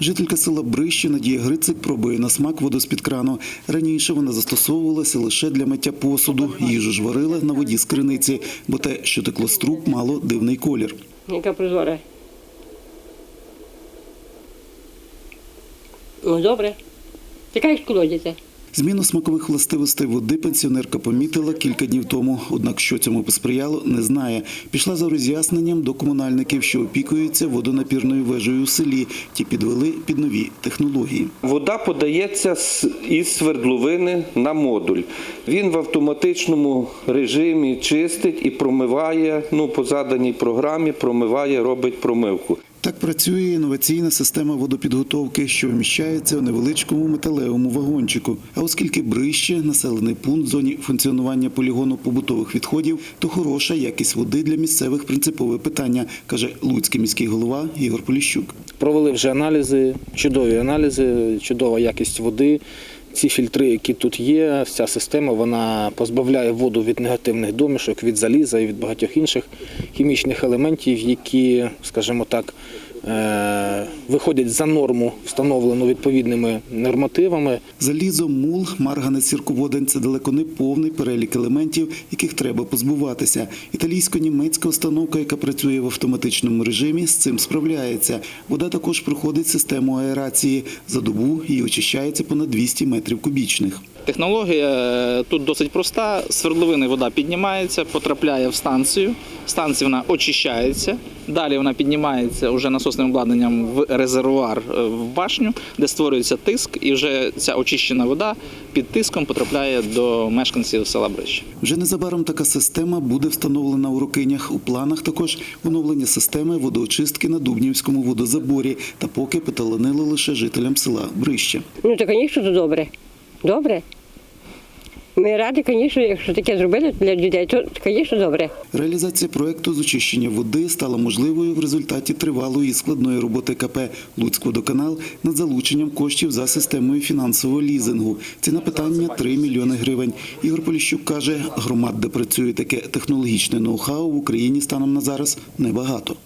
Жителька села Брище Надія Грицик пробує на смак воду з-під крану. Раніше вона застосовувалася лише для миття посуду. Їжу ж варила на воді з криниці, бо те, що текло з труб, мало дивний колір. Яка прозора. Ну, добре. Така як з колодязя. Зміну смакових властивостей води пенсіонерка помітила кілька днів тому. Однак, що цьому посприяло, не знає. Пішла за роз'ясненням до комунальників, що опікуються водонапірною вежею у селі. Ті підвели під нові технології. Вода подається із свердловини на модуль. Він в автоматичному режимі чистить і промиває, ну, по заданій програмі, промиває, робить промивку. Так працює інноваційна система водопідготовки, що вміщається у невеличкому металевому вагончику. А оскільки Брище – населений пункт в зоні функціонування полігону побутових відходів, то хороша якість води для місцевих принципове питання, каже Луцький міський голова Ігор Поліщук. Провели вже аналізи, чудові аналізи, чудова якість води. Ці фільтри, які тут є, вся система вона позбавляє воду від негативних домішок, від заліза і від багатьох інших хімічних елементів, які, скажімо так, е, виходять за норму, встановлену відповідними нормативами. Залізо, мул, марганець, сірководень – це далеко не повний перелік елементів, яких треба позбуватися. Італійсько-німецька установка, яка працює в автоматичному режимі, з цим справляється. Вода також проходить систему аерації. За добу її очищається понад 200 метрів кубічних. Технологія е, тут досить проста. З свердловини вода піднімається, потрапляє в станцію. В станції вона очищається. Далі вона піднімається вже насосним обладнанням в резервуар е, в башню, де створюється тиск, і вже ця очищена вода під тиском потрапляє до мешканців села Брище. Вже незабаром така система буде встановлена у Рокинях. У планах також оновлення системи водоочистки на Дубнівському водозаборі. Та поки поталанило лише жителям села Брище. Ну, то, звісно, то добре. Добре. Ми раді, звісно, якщо таке зробили для людей, то, звісно, добре. Реалізація проекту з очищення води стала можливою в результаті тривалої і складної роботи КП «Луцькводоканал» над залученням коштів за системою фінансового лізингу. Ціна питання 3 мільйони гривень. Ігор Поліщук каже, громад, де працює таке технологічне ноу-хау в Україні станом на зараз небагато.